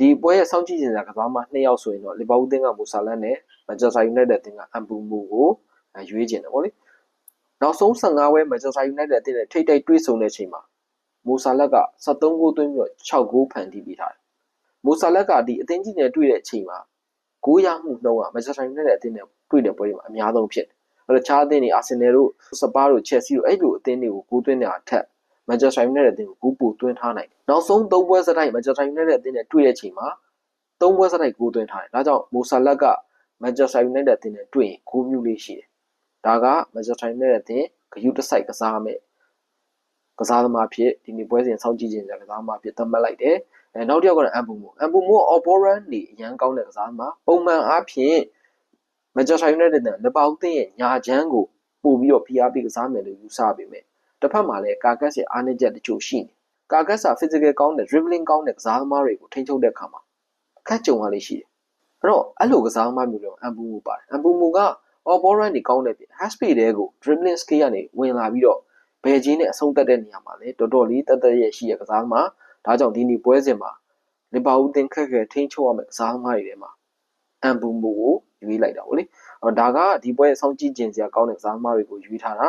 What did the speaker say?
ဒီပွဲရဲ့စောင့်ကြည့်ခြင်းစကစားမှာနှစ်ယောက်ဆိုရင်တော့လီဗာပူးတင်းကမူဆာလတ်နဲ့မန်ချက်စတာယူနိုက်တက်တင်းကအမ်ပူမူကိုရွေးကျင်တယ်ဗောလေနောက်ဆုံး15ဝဲမန်ချက်စတာယူနိုက်တက်တင်းနဲ့ထိတ်တိုက်တွေ့ဆုံတဲ့အချိန်မှာမူဆာလတ်က73ဂိုးသွင်းပြီးတော့6ဂိုးဖန်တီးပြီးထားတယ်မူဆာလတ်ကဒီအသင်းကြီးနဲ့တွေ့တဲ့အချိန်မှာဂိုးရမှုနှုန်းကမန်ချက်စတာယူနိုက်တက်အသင်းနဲ့တွေ့တဲ့ပွဲတွေမှာအများဆုံးဖြစ်တယ်အဲ့တော့ခြားအသင်းတွေအာဆင်နယ်တို့စပါးတို့ချက်စီတို့အဲ့လိုအသင်းတွေကိုဂိုးသွင်းတဲ့အထက်မန်ချက်စတာယူနိုက် တက်အသင်းကိုဂိုးပိုသွင်းထားနိုင်တယ်နောက်ဆုံး၃ပွဲစတိုက်မန်ချက်စတာယူနိုက်တက်အသင်းနဲ့တွေ့တဲ့အချိန်မှာ၃ပွဲစတိုက်ဂိုးသွင်းထားတယ်ဒါကြောင့်မိုဆာလက်ကမန်ချက်စတာယူနိုက်တက်အသင်းနဲ့တွေ့ရင်ဂိုးမျိုးလေးရှိတယ်ဒါကမန်ချက်စတာယူနိုက်တက်အသင်းဂရုတစိုက်ကစားမယ်ကစားသမားဖြစ်ဒီနေ့ပွဲစဉ်စောင့်ကြည့်ခြင်းကစားသမားဖြစ်သတ်မှတ်လိုက်တယ်အဲနောက်တစ်ယောက်ကတော့အမ်ပူမိုအမ်ပူမိုအော်ဘောရန်နေအရန်ကောင်းတဲ့ကစားသမားပုံမှန်အားဖြင့်မန်ချက်စတာယူနိုက်တက်နဲ့လပောက်သင်းရဲ့ညာချမ်းကိုပို့ပြီးတော့ PR ကစားမယ်လို့ယူဆပေမဲ့ တစ်ဖက်မှာလည်းကာကတ်ရဲ့အားနည်းချက်တချို့ရှိနေကာကတ်စာ physical ကောင်းတဲ့ dribbling ကောင်းတဲ့ကစားသမားတွေကိုထိန်းချုပ်တဲ့အခါမှာအခက်ကြုံရလေးရှိတယ်အဲ့တော့အဲ့လိုကစားသမားမျိုးတွေအမ်ပူမူပါတယ်အမ်ပူမူက all ball run တွေကောင်းတဲ့ပြင် hash speed တွေကို dribbling skill ကနေဝင်လာပြီးတော့ဘယ်ချင်းနဲ့အဆုံးသတ်တဲ့နေရာမှာလည်းတော်တော်လေးတသက်ရဲ့ရှိတဲ့ကစားသမားဒါကြောင့်ဒီနေ့ပွဲစဉ်မှာလီဗာပူးတင်ခက်ခဲထိန်းချုပ်ရမယ့်ကစားသမားတွေထဲမှာအမ်ပူမူကိုရွေးလိုက်တာဗောလေ။အော်ဒါကဒီပွဲစောင့်ကြည့်ခြင်းစရာကောင်းတဲ့ကစားသမားတွေကိုရွေးထားတာ